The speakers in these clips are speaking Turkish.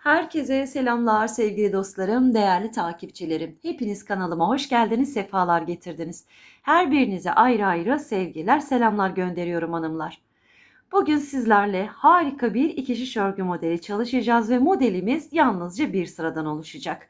Herkese selamlar sevgili dostlarım, değerli takipçilerim. Hepiniz kanalıma hoş geldiniz, sefalar getirdiniz. Her birinize ayrı ayrı sevgiler, selamlar gönderiyorum hanımlar. Bugün sizlerle harika bir iki şiş örgü modeli çalışacağız ve modelimiz yalnızca bir sıradan oluşacak.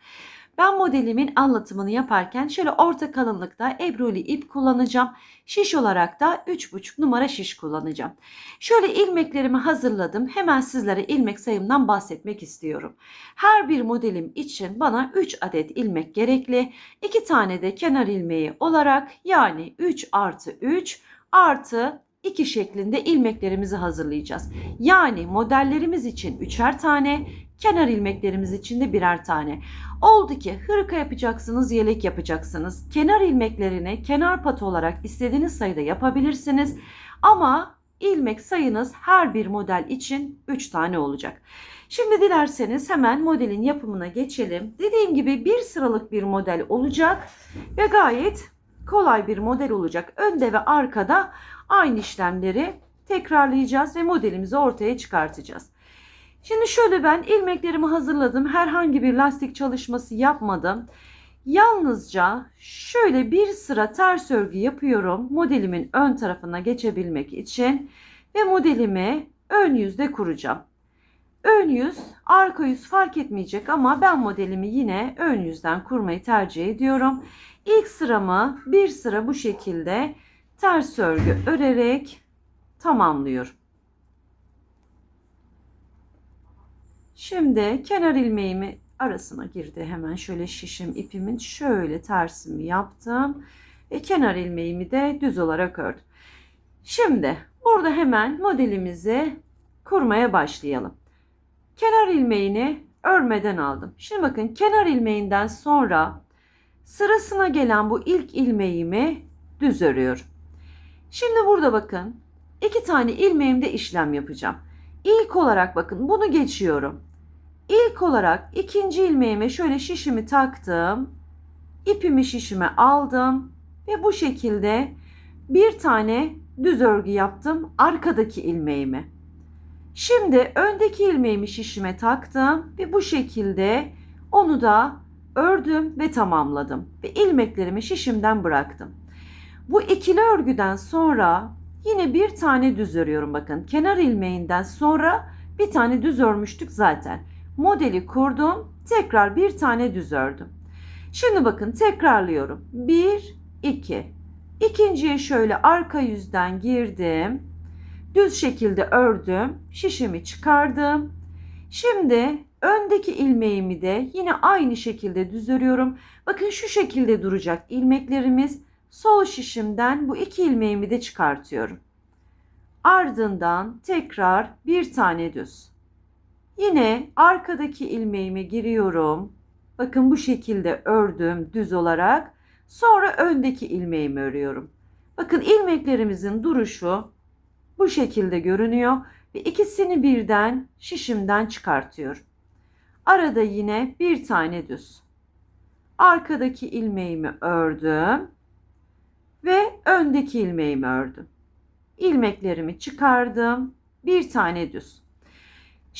Ben modelimin anlatımını yaparken şöyle orta kalınlıkta ebruli ip kullanacağım. Şiş olarak da 3,5 numara şiş kullanacağım. Şöyle ilmeklerimi hazırladım. Hemen sizlere ilmek sayımdan bahsetmek istiyorum. Her bir modelim için bana 3 adet ilmek gerekli. 2 tane de kenar ilmeği olarak yani 3 artı 3 artı 2 şeklinde ilmeklerimizi hazırlayacağız. Yani modellerimiz için üçer tane, kenar ilmeklerimiz için de birer tane. Oldu ki hırka yapacaksınız, yelek yapacaksınız. Kenar ilmeklerini kenar patı olarak istediğiniz sayıda yapabilirsiniz. Ama ilmek sayınız her bir model için 3 tane olacak. Şimdi dilerseniz hemen modelin yapımına geçelim. Dediğim gibi bir sıralık bir model olacak ve gayet kolay bir model olacak. Önde ve arkada aynı işlemleri tekrarlayacağız ve modelimizi ortaya çıkartacağız. Şimdi şöyle ben ilmeklerimi hazırladım. Herhangi bir lastik çalışması yapmadım. Yalnızca şöyle bir sıra ters örgü yapıyorum modelimin ön tarafına geçebilmek için ve modelimi ön yüzde kuracağım. Ön yüz, arka yüz fark etmeyecek ama ben modelimi yine ön yüzden kurmayı tercih ediyorum. İlk sıramı bir sıra bu şekilde ters örgü örerek tamamlıyorum. Şimdi kenar ilmeğimi arasına girdi. Hemen şöyle şişim ipimin şöyle tersimi yaptım. Ve kenar ilmeğimi de düz olarak ördüm. Şimdi burada hemen modelimizi kurmaya başlayalım. Kenar ilmeğini örmeden aldım. Şimdi bakın kenar ilmeğinden sonra sırasına gelen bu ilk ilmeğimi düz örüyorum. Şimdi burada bakın iki tane ilmeğimde işlem yapacağım. İlk olarak bakın bunu geçiyorum. İlk olarak ikinci ilmeğime şöyle şişimi taktım. İpimi şişime aldım ve bu şekilde bir tane düz örgü yaptım arkadaki ilmeğimi. Şimdi öndeki ilmeğimi şişime taktım ve bu şekilde onu da ördüm ve tamamladım ve ilmeklerimi şişimden bıraktım. Bu ikili örgüden sonra yine bir tane düz örüyorum bakın. Kenar ilmeğinden sonra bir tane düz örmüştük zaten. Modeli kurdum. Tekrar bir tane düz ördüm. Şimdi bakın tekrarlıyorum. 1 2 İkinciye şöyle arka yüzden girdim. Düz şekilde ördüm. Şişimi çıkardım. Şimdi öndeki ilmeğimi de yine aynı şekilde düz örüyorum. Bakın şu şekilde duracak ilmeklerimiz. Sol şişimden bu iki ilmeğimi de çıkartıyorum. Ardından tekrar bir tane düz. Yine arkadaki ilmeğime giriyorum. Bakın bu şekilde ördüm düz olarak. Sonra öndeki ilmeğimi örüyorum. Bakın ilmeklerimizin duruşu bu şekilde görünüyor ve ikisini birden şişimden çıkartıyorum. Arada yine bir tane düz. Arkadaki ilmeğimi ördüm ve öndeki ilmeğimi ördüm. İlmeklerimi çıkardım. Bir tane düz.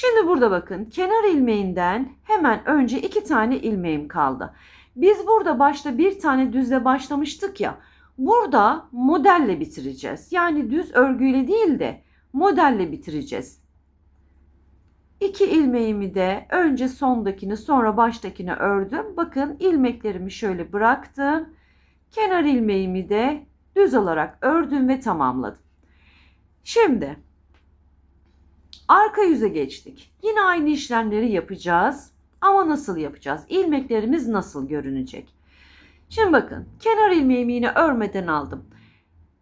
Şimdi burada bakın kenar ilmeğinden hemen önce iki tane ilmeğim kaldı. Biz burada başta bir tane düzle başlamıştık ya. Burada modelle bitireceğiz. Yani düz örgüyle değil de modelle bitireceğiz. İki ilmeğimi de önce sondakini sonra baştakini ördüm. Bakın ilmeklerimi şöyle bıraktım. Kenar ilmeğimi de düz olarak ördüm ve tamamladım. Şimdi arka yüze geçtik. Yine aynı işlemleri yapacağız. Ama nasıl yapacağız? İlmeklerimiz nasıl görünecek? Şimdi bakın kenar ilmeğimi yine örmeden aldım.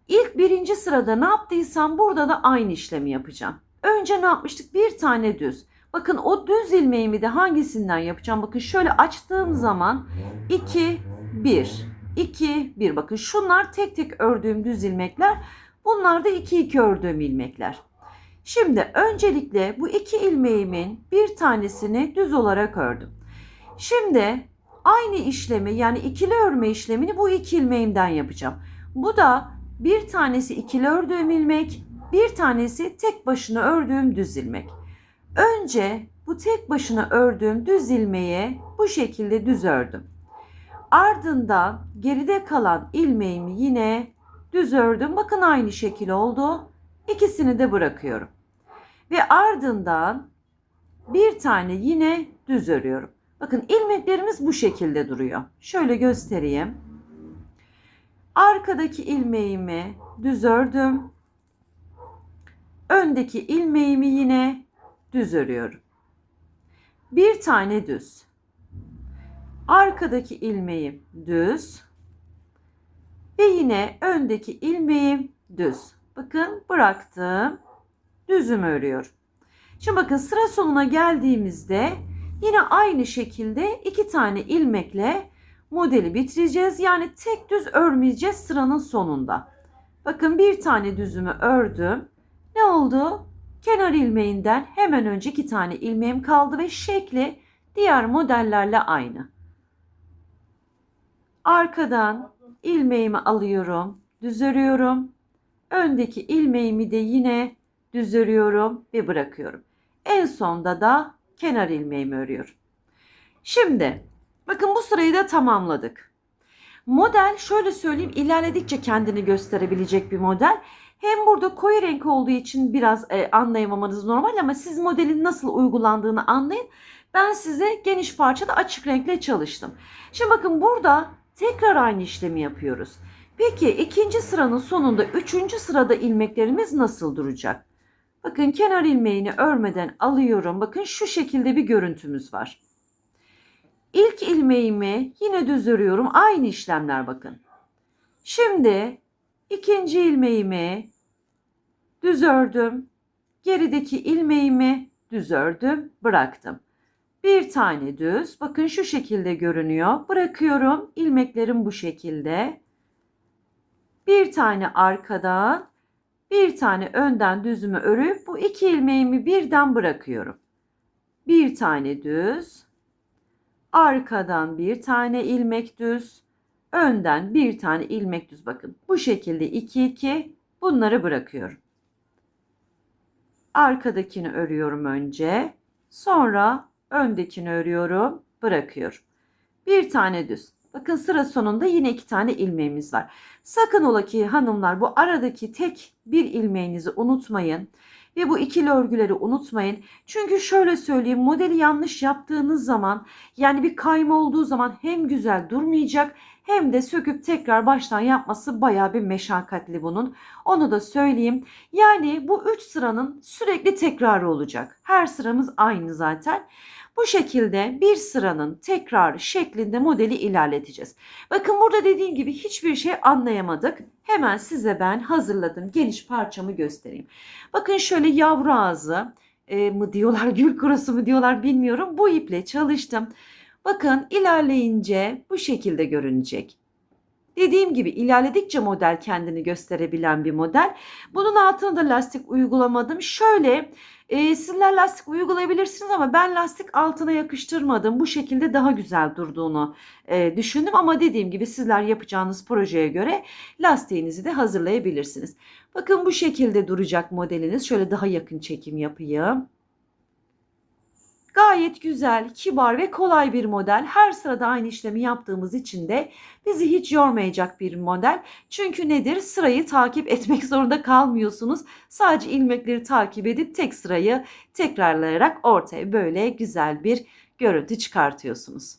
İlk birinci sırada ne yaptıysam burada da aynı işlemi yapacağım. Önce ne yapmıştık? Bir tane düz. Bakın o düz ilmeğimi de hangisinden yapacağım? Bakın şöyle açtığım zaman 2, 1, 2, 1. Bakın şunlar tek tek ördüğüm düz ilmekler. Bunlar da 2, 2 ördüğüm ilmekler. Şimdi öncelikle bu iki ilmeğimin bir tanesini düz olarak ördüm. Şimdi aynı işlemi yani ikili örme işlemini bu iki ilmeğimden yapacağım. Bu da bir tanesi ikili ördüğüm ilmek, bir tanesi tek başına ördüğüm düz ilmek. Önce bu tek başına ördüğüm düz ilmeği bu şekilde düz ördüm. Ardından geride kalan ilmeğimi yine düz ördüm. Bakın aynı şekil oldu. İkisini de bırakıyorum. Ve ardından bir tane yine düz örüyorum. Bakın ilmeklerimiz bu şekilde duruyor. Şöyle göstereyim. Arkadaki ilmeğimi düz ördüm. Öndeki ilmeğimi yine düz örüyorum. Bir tane düz. Arkadaki ilmeğim düz. Ve yine öndeki ilmeğim düz. Bakın bıraktım. Düzümü örüyorum. Şimdi bakın sıra sonuna geldiğimizde yine aynı şekilde iki tane ilmekle modeli bitireceğiz. Yani tek düz örmeyeceğiz sıranın sonunda. Bakın bir tane düzümü ördüm. Ne oldu? Kenar ilmeğinden hemen önce iki tane ilmeğim kaldı ve şekli diğer modellerle aynı. Arkadan ilmeğimi alıyorum, düz örüyorum. Öndeki ilmeğimi de yine düz örüyorum ve bırakıyorum. En sonda da kenar ilmeğimi örüyorum. Şimdi bakın bu sırayı da tamamladık. Model şöyle söyleyeyim ilerledikçe kendini gösterebilecek bir model. Hem burada koyu renk olduğu için biraz e, anlayamamanız normal ama siz modelin nasıl uygulandığını anlayın. Ben size geniş parçada açık renkle çalıştım. Şimdi bakın burada tekrar aynı işlemi yapıyoruz. Peki ikinci sıranın sonunda üçüncü sırada ilmeklerimiz nasıl duracak? Bakın kenar ilmeğini örmeden alıyorum. Bakın şu şekilde bir görüntümüz var. İlk ilmeğimi yine düz örüyorum. Aynı işlemler bakın. Şimdi ikinci ilmeğimi düz ördüm. Gerideki ilmeğimi düz ördüm, bıraktım. Bir tane düz. Bakın şu şekilde görünüyor. Bırakıyorum. İlmeklerim bu şekilde. Bir tane arkadan, bir tane önden düzümü örüp bu iki ilmeğimi birden bırakıyorum. Bir tane düz, arkadan bir tane ilmek düz, önden bir tane ilmek düz. Bakın bu şekilde 2 2 bunları bırakıyorum. Arkadakini örüyorum önce. Sonra öndekini örüyorum, bırakıyorum. Bir tane düz. Bakın sıra sonunda yine iki tane ilmeğimiz var. Sakın ola ki hanımlar bu aradaki tek bir ilmeğinizi unutmayın. Ve bu ikili örgüleri unutmayın. Çünkü şöyle söyleyeyim modeli yanlış yaptığınız zaman yani bir kayma olduğu zaman hem güzel durmayacak hem de söküp tekrar baştan yapması baya bir meşakkatli bunun. Onu da söyleyeyim. Yani bu 3 sıranın sürekli tekrarı olacak. Her sıramız aynı zaten. Bu şekilde bir sıranın tekrarı şeklinde modeli ilerleteceğiz. Bakın burada dediğim gibi hiçbir şey anlayamadık. Hemen size ben hazırladım geniş parçamı göstereyim. Bakın şöyle yavru ağzı e, mı diyorlar gül kurusu mu diyorlar bilmiyorum. Bu iple çalıştım. Bakın ilerleyince bu şekilde görünecek. Dediğim gibi ilerledikçe model kendini gösterebilen bir model. Bunun altına da lastik uygulamadım. Şöyle e, sizler lastik uygulayabilirsiniz ama ben lastik altına yakıştırmadım. Bu şekilde daha güzel durduğunu e, düşündüm. Ama dediğim gibi sizler yapacağınız projeye göre lastiğinizi de hazırlayabilirsiniz. Bakın bu şekilde duracak modeliniz. Şöyle daha yakın çekim yapayım. Gayet güzel, kibar ve kolay bir model. Her sırada aynı işlemi yaptığımız için de bizi hiç yormayacak bir model. Çünkü nedir? Sırayı takip etmek zorunda kalmıyorsunuz. Sadece ilmekleri takip edip tek sırayı tekrarlayarak ortaya böyle güzel bir görüntü çıkartıyorsunuz.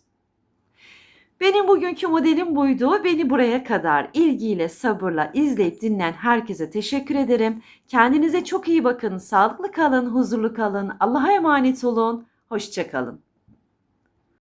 Benim bugünkü modelim buydu. Beni buraya kadar ilgiyle, sabırla izleyip dinleyen herkese teşekkür ederim. Kendinize çok iyi bakın, sağlıklı kalın, huzurlu kalın, Allah'a emanet olun. Hoşçakalın.